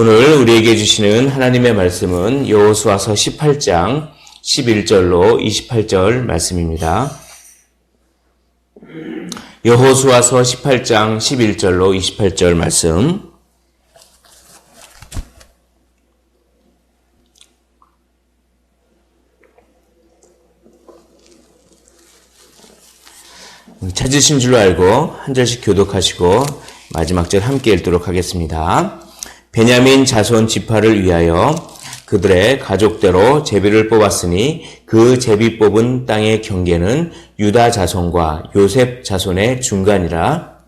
오늘 우리에게 주시는 하나님의 말씀은 여호수아서 18장 11절로 28절 말씀입니다. 여호수아서 18장 11절로 28절 말씀. 찾으신 줄로 알고 한 절씩 교독하시고 마지막 절 함께 읽도록 하겠습니다. 베냐민 자손 지파를 위하여 그들의 가족대로 제비를 뽑았으니 그 제비 뽑은 땅의 경계는 유다 자손과 요셉 자손의 중간이라.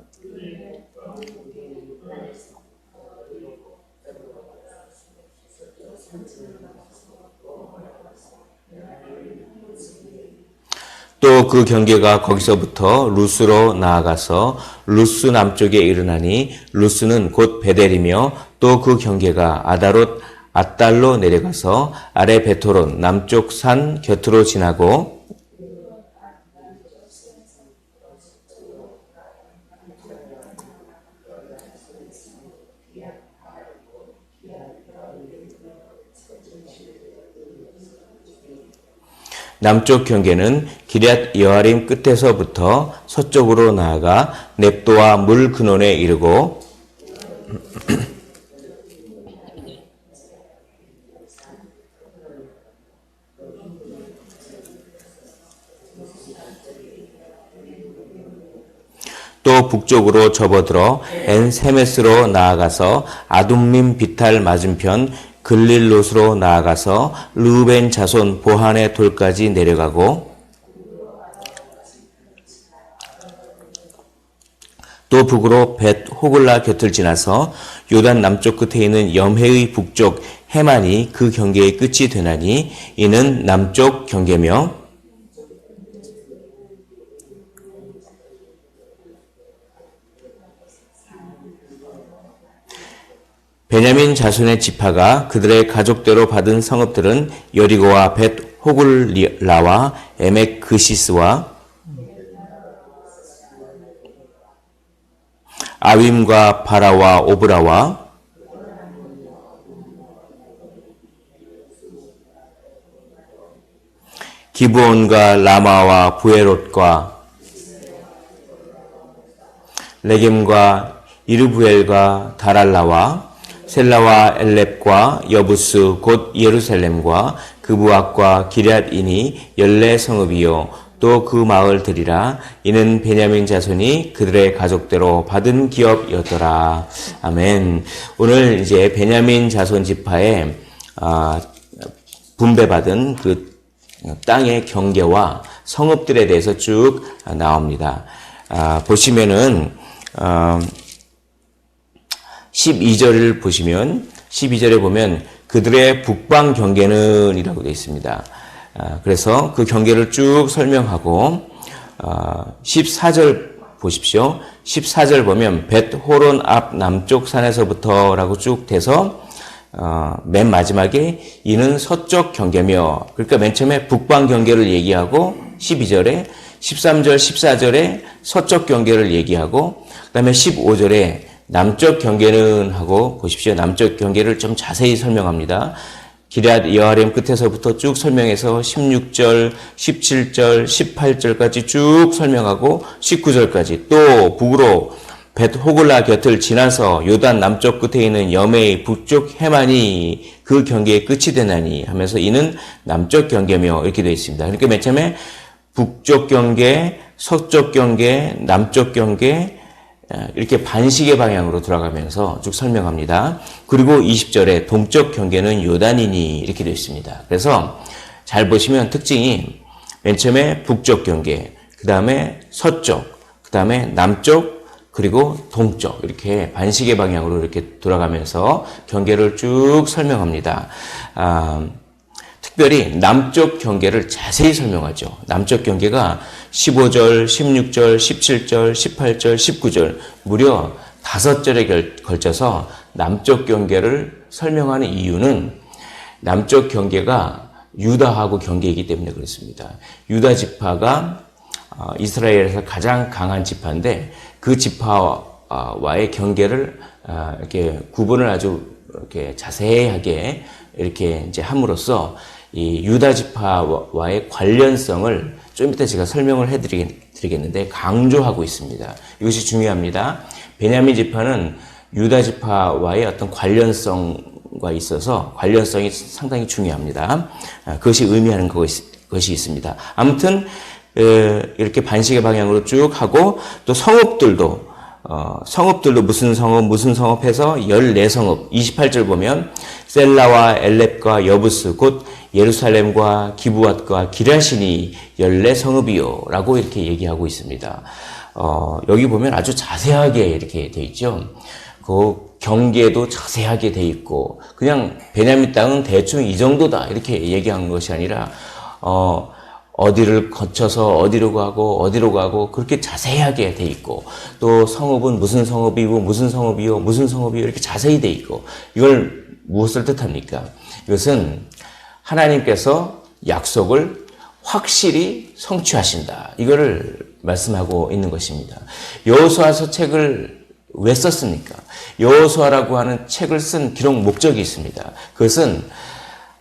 또 그 경계가 거기서부터 루스로 나아가서 루스 남쪽에 이르나니 루스는 곧 베델이며 또 그 경계가 아다롯 아달로 내려가서 아래 베토론 남쪽 산 곁으로 지나고 남쪽 경계는 기럇 여아림 끝에서부터 서쪽으로 나아가 넵도와 물 근원에 이르고 또 북쪽으로 접어들어 엔세메스로 나아가서 아둠림 비탈 맞은편 글릴롯으로 나아가서 루벤 자손 보한의 돌까지 내려가고 또 북으로 벳 호글라 곁을 지나서 요단 남쪽 끝에 있는 염해의 북쪽 해만이 그 경계의 끝이 되나니 이는 남쪽 경계며 베냐민 자손의 지파가 그들의 가족대로 받은 성읍들은 여리고와 벳 호글라와 에멕 그시스와 아윈과 바라와 오브라와 기브온과 라마와 부에롯과 레겜과 이르부엘과 다랄라와 셀라와 엘렙과 여부스 곧 예루살렘과 그 부악과 기럇이니 열네 성읍이요 또 그 마을들이라. 이는 베냐민 자손이 그들의 가족대로 받은 기업이었더라. 아멘. 오늘 이제 베냐민 자손 지파에 아, 분배받은 그 땅의 경계와 성읍들에 대해서 쭉 나옵니다. 아, 보시면은 어, 12절을 보시면 12절에 보면 그들의 북방 경계는 이라고 되어 있습니다. 그래서 그 경계를 쭉 설명하고 14절 보십시오. 14절 보면 벳 호론 앞 남쪽 산에서부터라고 쭉 돼서 어, 맨 마지막에 이는 서쪽 경계며 그러니까 맨 처음에 북방 경계를 얘기하고 12절에 13절 14절에 서쪽 경계를 얘기하고 그다음에 15절에 남쪽 경계는 하고 보십시오. 남쪽 경계를 좀 자세히 설명합니다. 기럇 여아렘 끝에서부터 쭉 설명해서 16절, 17절, 18절까지 쭉 설명하고 19절까지 또 북으로 벳 호글라 곁을 지나서 요단 남쪽 끝에 있는 염해의 북쪽 해만이 그 경계의 끝이 되나니 하면서 이는 남쪽 경계며 이렇게 되어 있습니다. 그러니까 맨 처음에 북쪽 경계, 서쪽 경계, 남쪽 경계, 이렇게 반식의 방향으로 돌아가면서 쭉 설명합니다. 그리고 20절에 동쪽 경계는 요단이니 이렇게 되어 있습니다. 그래서 잘 보시면 특징이 맨 처음에 북쪽 경계, 그 다음에 서쪽, 그 다음에 남쪽, 그리고 동쪽 이렇게 반식의 방향으로 이렇게 돌아가면서 경계를 쭉 설명합니다. 아, 특별히 남쪽 경계를 자세히 설명하죠. 남쪽 경계가 15절, 16절, 17절, 18절, 19절 무려 다섯 절에 걸쳐서 남쪽 경계를 설명하는 이유는 남쪽 경계가 유다하고 경계이기 때문에 그렇습니다. 유다 지파가 어, 이스라엘에서 가장 강한 지파인데 그 지파와의 경계를 어, 이렇게 구분을 아주 이렇게 자세하게 이렇게 이제 함으로써 이 유다 지파와의 관련성을 좀 이따 제가 설명을 해드리겠는데 강조하고 있습니다. 이것이 중요합니다. 베냐민 지파는 유다 지파와의 어떤 관련성과 있어서 관련성이 상당히 중요합니다. 아, 그것이 의미하는 것이, 있습니다. 아무튼 어, 이렇게 반식의 방향으로 쭉 하고 또 성읍들도 어, 성읍들도 무슨 성읍 무슨 성읍 해서 14성읍 28절 보면 셀라와 엘렙과 여부스 곧 예루살렘과 기부앗과 기라시니 14성읍이요 라고 이렇게 얘기하고 있습니다. 어, 여기 보면 아주 자세하게 이렇게 돼 있죠. 그 경계도 자세하게 돼 있고 그냥 베냐민 땅은 대충 이 정도다 이렇게 얘기한 것이 아니라 어, 어디를 거쳐서 어디로 가고 어디로 가고 그렇게 자세하게 돼 있고 또 성읍은 무슨 성읍이고 무슨 성읍이요 무슨 성읍이요 이렇게 자세히 돼 있고 이걸 무엇을 뜻합니까? 이것은 하나님께서 약속을 확실히 성취하신다. 이거를 말씀하고 있는 것입니다. 여호수아서 책을 왜 썼습니까? 여호수아라고 하는 책을 쓴 기록 목적이 있습니다. 그것은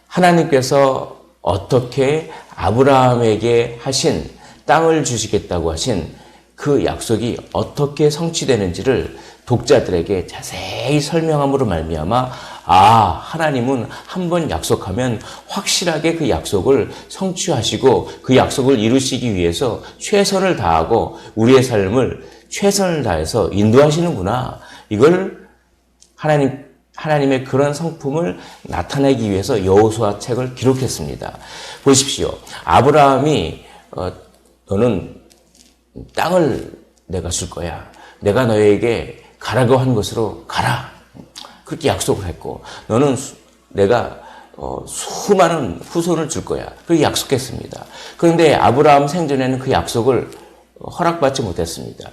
하나님께서 어떻게 아브라함에게 하신 땅을 주시겠다고 하신 그 약속이 어떻게 성취되는지를 독자들에게 자세히 설명함으로 말미암아 아 하나님은 한 번 약속하면 확실하게 그 약속을 성취하시고 그 약속을 이루시기 위해서 최선을 다하고 우리의 삶을 최선을 다해서 인도하시는구나. 이걸 하나님 하나님의 그런 성품을 나타내기 위해서 여호수아 책을 기록했습니다. 보십시오. 아브라함이 어, 너는 땅을 내가 줄 거야. 내가 너에게 가라고 한 것으로 가라. 그렇게 약속을 했고 너는 수, 내가 어, 수많은 후손을 줄 거야. 그렇게 약속했습니다. 그런데 아브라함 생전에는 그 약속을 허락받지 못했습니다.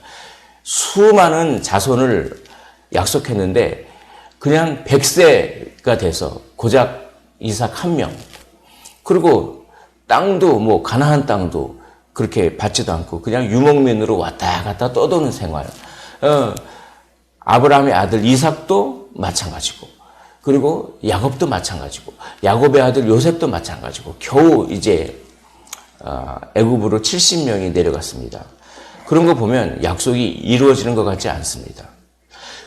수많은 자손을 약속했는데 그냥 100세가 돼서 고작 이삭 한 명. 그리고 땅도 뭐 가나안 땅도 그렇게 받지도 않고 그냥 유목민으로 왔다 갔다 떠도는 생활. 어, 아브라함의 아들 이삭도 마찬가지고 그리고 야곱도 마찬가지고 야곱의 아들 요셉도 마찬가지고 겨우 이제 어, 애굽으로 70명이 내려갔습니다. 그런 거 보면 약속이 이루어지는 것 같지 않습니다.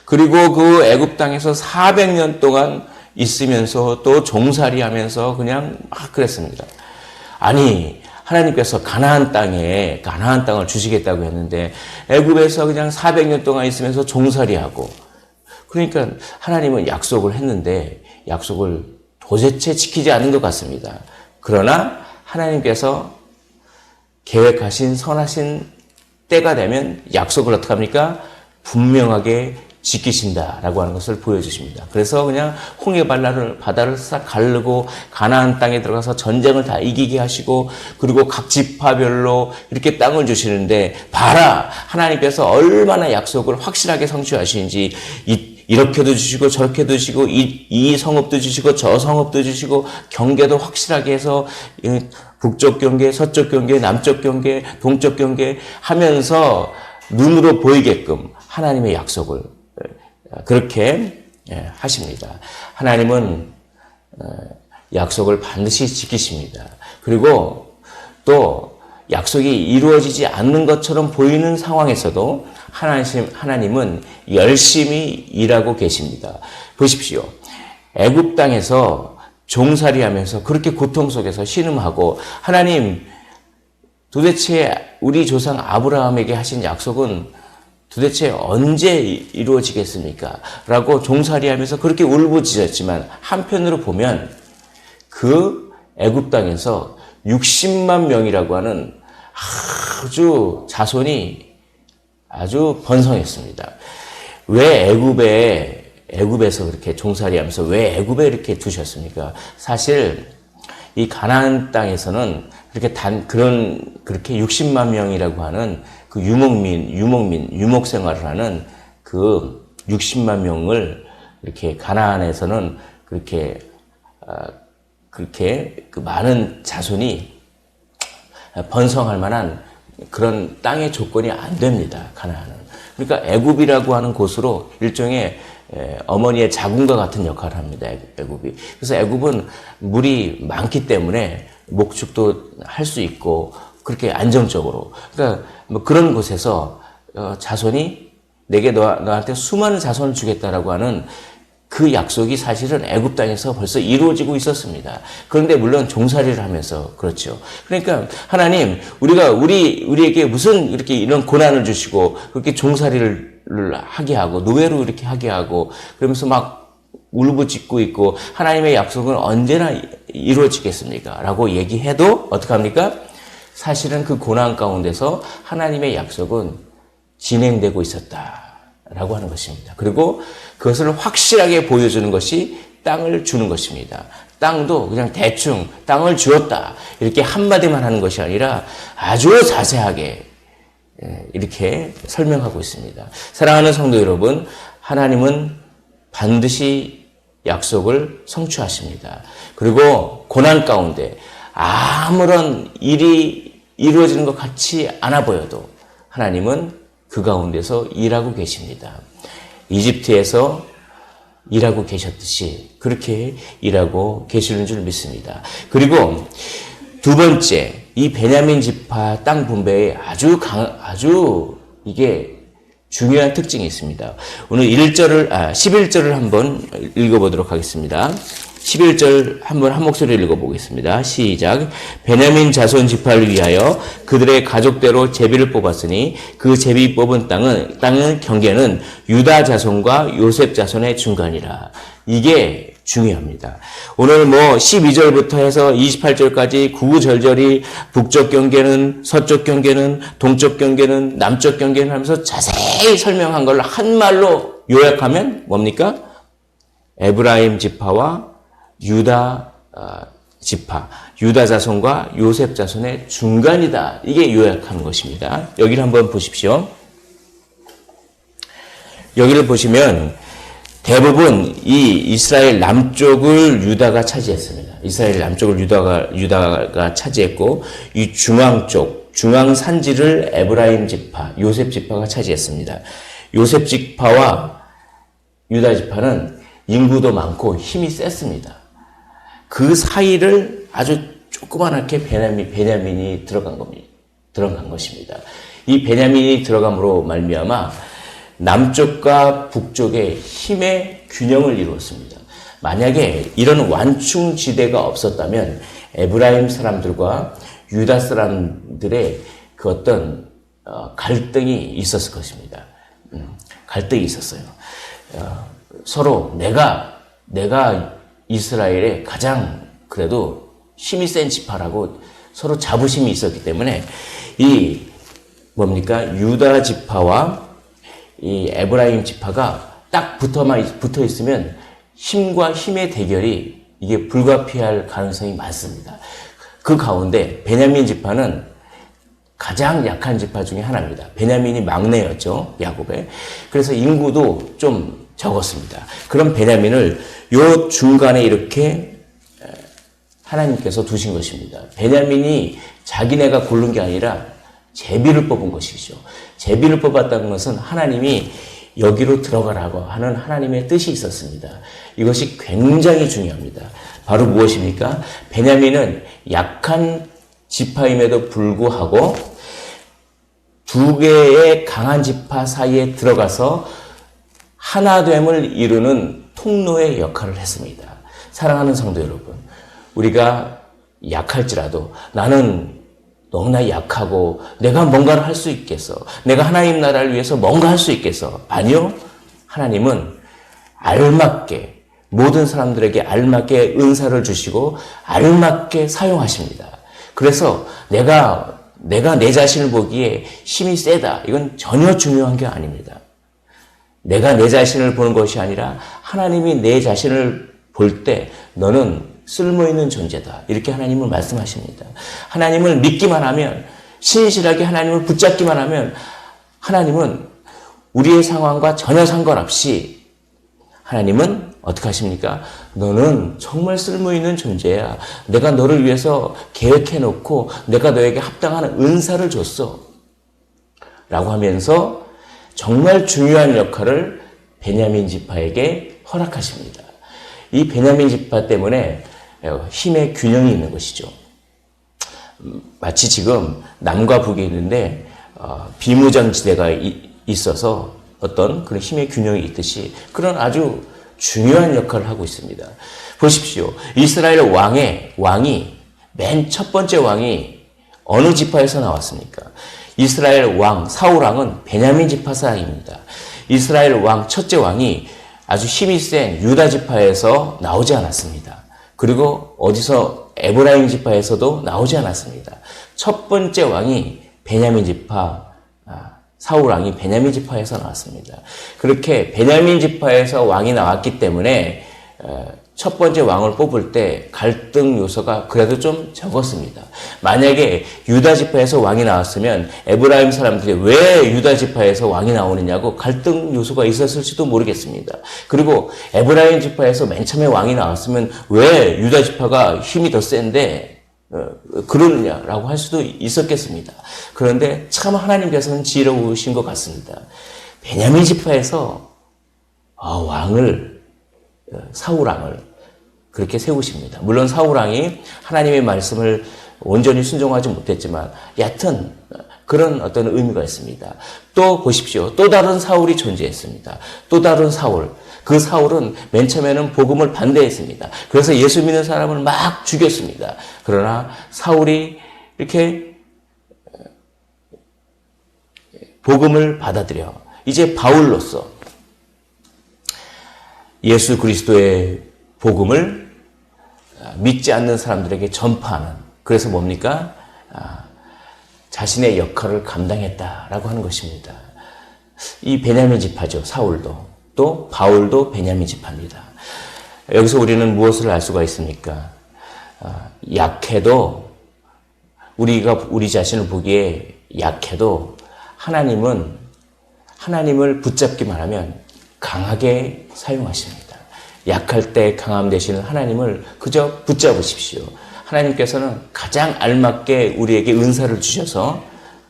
그리고 그 애굽 땅에서 400년 동안 있으면서 또 종살이 하면서 그냥 막 그랬습니다. 아니 하나님께서 가나안 땅에 가나안 땅을 주시겠다고 했는데 애굽에서 그냥 400년 동안 있으면서 종살이하고 그러니까 하나님은 약속을 했는데 약속을 도대체 지키지 않은 것 같습니다. 그러나 하나님께서 계획하신 선하신 때가 되면 약속을 어떻게 합니까? 분명하게 지키신다라고 하는 것을 보여주십니다. 그래서 그냥 홍해 발라를 바다를 싹 가르고 가나안 땅에 들어가서 전쟁을 다 이기게 하시고 그리고 각 지파별로 이렇게 땅을 주시는데 봐라 하나님께서 얼마나 약속을 확실하게 성취하시는지 이 이렇게도 주시고 저렇게도 주시고 이, 이 성읍도 주시고 저 성읍도 주시고 경계도 확실하게 해서 북쪽 경계, 서쪽 경계, 남쪽 경계, 동쪽 경계 하면서 눈으로 보이게끔 하나님의 약속을 그렇게 예, 하십니다. 하나님은 어, 약속을 반드시 지키십니다. 그리고 또 약속이 이루어지지 않는 것처럼 보이는 상황에서도 하나님, 하나님은 열심히 일하고 계십니다. 보십시오. 애굽 땅에서 종살이 하면서 그렇게 고통 속에서 신음하고 하나님 도대체 우리 조상 아브라함에게 하신 약속은 도대체 언제 이루어지겠습니까? 라고 종살이 하면서 그렇게 울부짖었지만 한편으로 보면 그 애굽 땅에서 60만 명이라고 하는 아주 자손이 아주 번성했습니다. 왜 애굽에 애굽에서 그렇게 종살이 하면서 왜 애굽에 이렇게 두셨습니까? 사실 이 가나안 땅에서는 그렇게 단 그런 그렇게 60만 명이라고 하는 그 유목민, 유목민, 유목 생활을 하는 그 60만 명을 이렇게 가나안에서는 그렇게 어, 그렇게 그 많은 자손이 번성할 만한 그런 땅의 조건이 안 됩니다. 가나안은. 그러니까 애굽이라고 하는 곳으로 일종의 예, 어머니의 자궁과 같은 역할을 합니다. 애굽- 애굽이. 그래서 애굽은 물이 많기 때문에 목축도 할 수 있고 그렇게 안정적으로. 그러니까 뭐 그런 곳에서 어, 자손이 내게 너, 너한테 수많은 자손을 주겠다라고 하는 그 약속이 사실은 애굽 땅에서 벌써 이루어지고 있었습니다. 그런데 물론 종살이를 하면서 그렇죠. 그러니까 하나님 우리가 우리 우리에게 무슨 이렇게 이런 고난을 주시고 그렇게 종살이를 하게 하고 노예로 이렇게 하게 하고 그러면서 막 울부짖고 있고 하나님의 약속은 언제나 이루어지겠습니까? 라고 얘기해도 어떡합니까? 사실은 그 고난 가운데서 하나님의 약속은 진행되고 있었다라고 하는 것입니다. 그리고 그것을 확실하게 보여주는 것이 땅을 주는 것입니다. 땅도 그냥 대충 땅을 주었다 이렇게 한마디만 하는 것이 아니라 아주 자세하게 예, 이렇게 설명하고 있습니다. 사랑하는 성도 여러분, 하나님은 반드시 약속을 성취하십니다. 그리고 고난 가운데 아무런 일이 이루어지는 것 같이 않아 보여도 하나님은 그 가운데서 일하고 계십니다. 이집트에서 일하고 계셨듯이 그렇게 일하고 계시는 줄 믿습니다. 그리고 두 번째, 이 베냐민 지파 땅 분배에 아주 강, 아주 이게 중요한 특징이 있습니다. 오늘 1절을, 아, 11절을 한번 읽어보도록 하겠습니다. 11절 한번 한 목소리를 읽어보겠습니다. 시작. 베냐민 자손 지파를 위하여 그들의 가족대로 제비를 뽑았으니 그 제비 뽑은 땅은, 땅은 경계는 유다 자손과 요셉 자손의 중간이라. 이게 중요합니다. 오늘 뭐 12절부터 해서 28절까지 구구절절히 북쪽 경계는 서쪽 경계는 동쪽 경계는 남쪽 경계는 하면서 자세히 설명한 걸한 말로 요약하면 뭡니까? 에브라임 지파와 유다 어, 지파, 유다 자손과 요셉 자손의 중간이다. 이게 요약하는 것입니다. 여기를 한번 보십시오. 여기를 보시면 대부분 이 이스라엘 남쪽을 유다가 차지했습니다. 이스라엘 남쪽을 유다가 유다가 차지했고 이 중앙 쪽 중앙 산지를 에브라임 지파, 요셉 지파가 차지했습니다. 요셉 지파와 유다 지파는 인구도 많고 힘이 셌습니다. 그 사이를 아주 조그만하게 베냐민, 베냐민이 들어간 겁니다. 들어간 것입니다. 이 베냐민이 들어감으로 말미암아 남쪽과 북쪽의 힘의 균형을 이루었습니다. 만약에 이런 완충 지대가 없었다면 에브라임 사람들과 유다 사람들의 그 어떤 어, 갈등이 있었을 것입니다. 음, 갈등이 있었어요. 어, 서로 내가 내가 이스라엘의 가장 그래도 힘이 센 지파라고 서로 자부심이 있었기 때문에 이 뭡니까 유다 지파와 이 에브라임 지파가 딱 붙어만 붙어 있으면 힘과 힘의 대결이 이게 불가피할 가능성이 많습니다. 그 가운데 베냐민 지파는 가장 약한 지파 중에 하나입니다. 베냐민이 막내였죠, 야곱의. 그래서 인구도 좀 적었습니다. 그런 베냐민을 요 중간에 이렇게 하나님께서 두신 것입니다. 베냐민이 자기네가 고른 게 아니라 제비를 뽑은 것이죠. 제비를 뽑았다는 것은 하나님이 여기로 들어가라고 하는 하나님의 뜻이 있었습니다. 이것이 굉장히 중요합니다. 바로 무엇입니까? 베냐민은 약한 지파임에도 불구하고 두 개의 강한 지파 사이에 들어가서 하나됨을 이루는 통로의 역할을 했습니다. 사랑하는 성도 여러분, 우리가 약할지라도 나는 너무나 약하고 내가 뭔가를 할 수 있겠어. 내가 하나님 나라를 위해서 뭔가 할 수 있겠어. 아니요. 하나님은 알맞게 모든 사람들에게 알맞게 은사를 주시고 알맞게 사용하십니다. 그래서 내가 내가 내 자신을 보기에 힘이 세다. 이건 전혀 중요한 게 아닙니다. 내가 내 자신을 보는 것이 아니라 하나님이 내 자신을 볼 때 너는 쓸모 있는 존재다. 이렇게 하나님은 말씀하십니다. 하나님을 믿기만 하면 신실하게 하나님을 붙잡기만 하면 하나님은 우리의 상황과 전혀 상관없이 하나님은 어떻게 하십니까? 너는 정말 쓸모 있는 존재야. 내가 너를 위해서 계획해 놓고 내가 너에게 합당한 은사를 줬어. 라고 하면서 정말 중요한 역할을 베냐민 지파에게 허락하십니다. 이 베냐민 지파 때문에 힘의 균형이 있는 것이죠. 음, 마치 지금 남과 북이 있는데 어, 비무장지대가 이- 있어서 어떤 그런 힘의 균형이 있듯이 그런 아주 중요한 역할을 하고 있습니다. 보십시오. 이스라엘 왕의 왕이 맨 첫 번째 왕이 어느 지파에서 나왔습니까? 이스라엘 왕 사울 왕은 베냐민 지파 사람입니다. 이스라엘 왕 첫째 왕이 아주 힘이 센 유다 지파에서 나오지 않았습니다. 그리고 어디서 에브라임 지파에서도 나오지 않았습니다. 첫 번째 왕이 베냐민 지파 아, 사울 왕이 베냐민 지파에서 나왔습니다. 그렇게 베냐민 지파에서 왕이 나왔기 때문에 어, 첫 번째 왕을 뽑을 때 갈등 요소가 그래도 좀 적었습니다. 만약에 유다 지파에서 왕이 나왔으면 에브라임 사람들이 왜 유다 지파에서 왕이 나오느냐고 갈등 요소가 있었을지도 모르겠습니다. 그리고 에브라임 지파에서 맨 처음에 왕이 나왔으면 왜 유다 지파가 힘이 더 센데 어, 그러느냐라고 할 수도 있었겠습니다. 그런데 참 하나님께서는 지혜로우신 것 같습니다. 베냐민 지파에서 아, 왕을 어, 사울 왕을 그렇게 세우십니다. 물론 사울 왕이 하나님의 말씀을 온전히 순종하지 못했지만 얕은 그런 어떤 의미가 있습니다. 또 보십시오. 또 다른 사울이 존재했습니다. 또 다른 사울. 그 사울은 맨 처음에는 복음을 반대했습니다. 그래서 예수 믿는 사람을 막 죽였습니다. 그러나 사울이 이렇게 복음을 받아들여 이제 바울로서 예수 그리스도의 복음을 믿지 않는 사람들에게 전파하는 그래서 뭡니까? 아, 자신의 역할을 감당했다라고 하는 것입니다. 이 베냐민 지파죠. 사울도 또 바울도 베냐민 지파입니다. 여기서 우리는 무엇을 알 수가 있습니까? 아, 약해도 우리가 우리 자신을 보기에 약해도 하나님은 하나님을 붙잡기만 하면 강하게 사용하십니다. 약할 때 강함 되시는 하나님을 그저 붙잡으십시오. 하나님께서는 가장 알맞게 우리에게 은사를 주셔서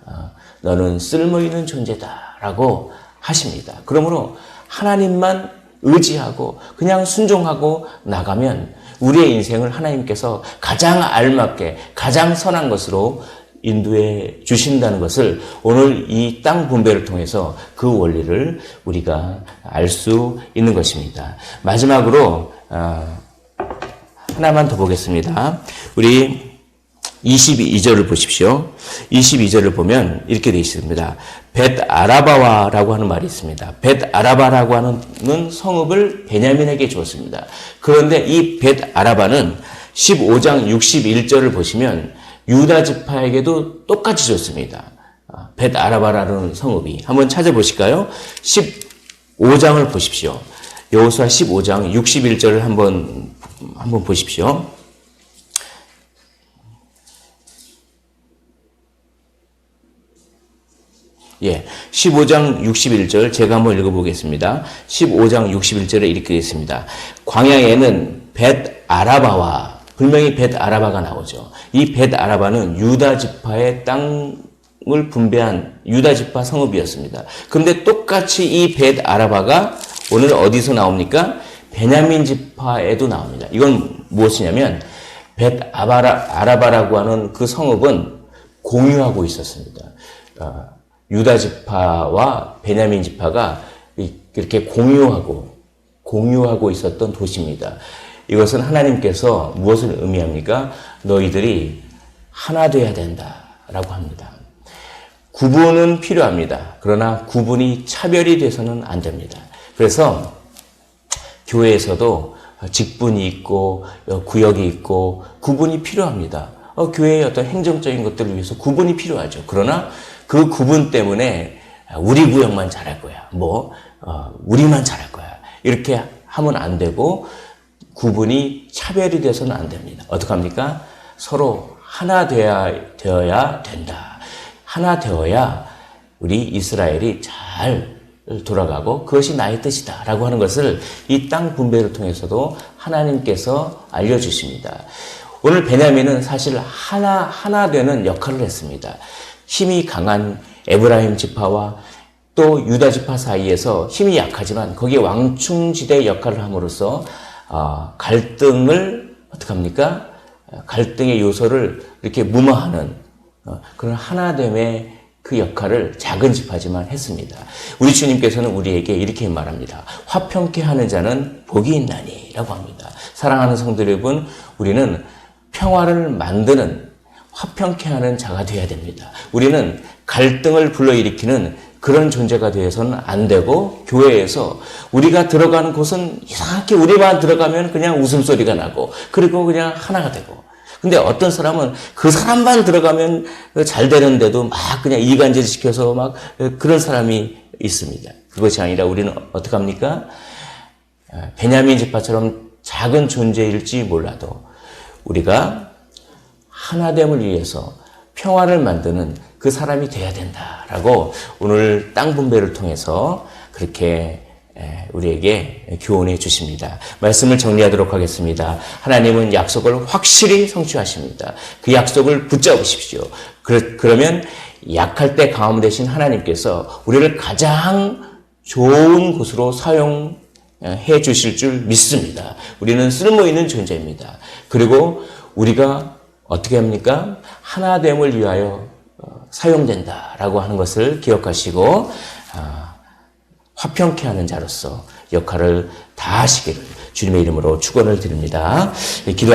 어, 너는 쓸모 있는 존재다라고 하십니다. 그러므로 하나님만 의지하고 그냥 순종하고 나가면 우리의 인생을 하나님께서 가장 알맞게 가장 선한 것으로 인도해 주신다는 것을 오늘 이 땅 분배를 통해서 그 원리를 우리가 알 수 있는 것입니다. 마지막으로 어, 하나만 더 보겠습니다. 우리 22절을 보십시오. 22절을 보면 이렇게 되어 있습니다. 벳 아라바와라고 하는 말이 있습니다. 벳 아라바라고 하는 성읍을 베냐민에게 주었습니다. 그런데 이 벳 아라바는 15장 61절을 보시면 유다 지파에게도 똑같이 줬습니다. 아, 벳 아라바라는 성읍이 한번 찾아보실까요? 15장을 보십시오. 여호수아 15장 61절을 한번 한번 보십시오. 예, 15장 61절 제가 한번 읽어 보겠습니다. 15장 61절에 이렇게 있습니다. 광야에는 벳 아라바와 분명히 벳 아라바가 나오죠. 이벳 아라바는 유다 지파의 땅을 분배한 유다 지파 성읍이었습니다. 그런데 똑같이 이벳 아라바가 오늘 어디서 나옵니까? 베냐민 지파에도 나옵니다. 이건 무엇이냐면 벳 아바라, 아라바라고 하는 그 성읍은 공유하고 있었습니다. 어, 유다 지파와 베냐민 지파가 이렇게 공유하고 공유하고 있었던 도시입니다. 이것은 하나님께서 무엇을 의미합니까? 너희들이 하나 돼야 된다라고 합니다. 구분은 필요합니다. 그러나 구분이 차별이 돼서는 안 됩니다. 그래서 교회에서도 직분이 있고 구역이 있고 구분이 필요합니다. 어, 교회의 어떤 행정적인 것들을 위해서 구분이 필요하죠. 그러나 그 구분 때문에 우리 구역만 잘할 거야. 뭐 어, 우리만 잘할 거야. 이렇게 하면 안 되고 구분이 차별이 돼서는 안 됩니다. 어떡합니까? 서로 하나 되어야, 되어야 된다. 하나 되어야 우리 이스라엘이 잘 돌아가고 그것이 나의 뜻이다. 라고 하는 것을 이 땅 분배를 통해서도 하나님께서 알려주십니다. 오늘 베냐민은 사실 하나, 하나 되는 역할을 했습니다. 힘이 강한 에브라임 지파와 또 유다 지파 사이에서 힘이 약하지만 거기에 왕충지대 역할을 함으로써 아, 갈등을 어떻게 합니까? 갈등의 요소를 이렇게 무마하는 어, 그런 하나됨의 그 역할을 작은 지파지만 했습니다. 우리 주님께서는 우리에게 이렇게 말합니다. 화평케 하는 자는 복이 있나니라고 합니다. 사랑하는 성도 여러분, 우리는 평화를 만드는 화평케 하는 자가 되어야 됩니다. 우리는 갈등을 불러일으키는 그런 존재가 되어서는 안 되고 교회에서 우리가 들어가는 곳은 이상하게 우리만 들어가면 그냥 웃음소리가 나고 그리고 그냥 하나가 되고 근데 어떤 사람은 그 사람만 들어가면 잘 되는데도 막 그냥 이간질 시켜서 막 그런 사람이 있습니다. 그것이 아니라 우리는 어떻게 합니까? 베냐민 지파처럼 작은 존재일지 몰라도 우리가 하나됨을 위해서 평화를 만드는 그 사람이 돼야 된다라고 오늘 땅 분배를 통해서 그렇게 우리에게 교훈해 주십니다. 말씀을 정리하도록 하겠습니다. 하나님은 약속을 확실히 성취하십니다. 그 약속을 붙잡으십시오. 그러면 약할 때 강함 되신 하나님께서 우리를 가장 좋은 곳으로 사용해 주실 줄 믿습니다. 우리는 쓸모 있는 존재입니다. 그리고 우리가 어떻게 합니까? 하나됨을 위하여 사용된다라고 하는 것을 기억하시고 화평케 하는 자로서 역할을 다하시기를 주님의 이름으로 축원을 드립니다. 기도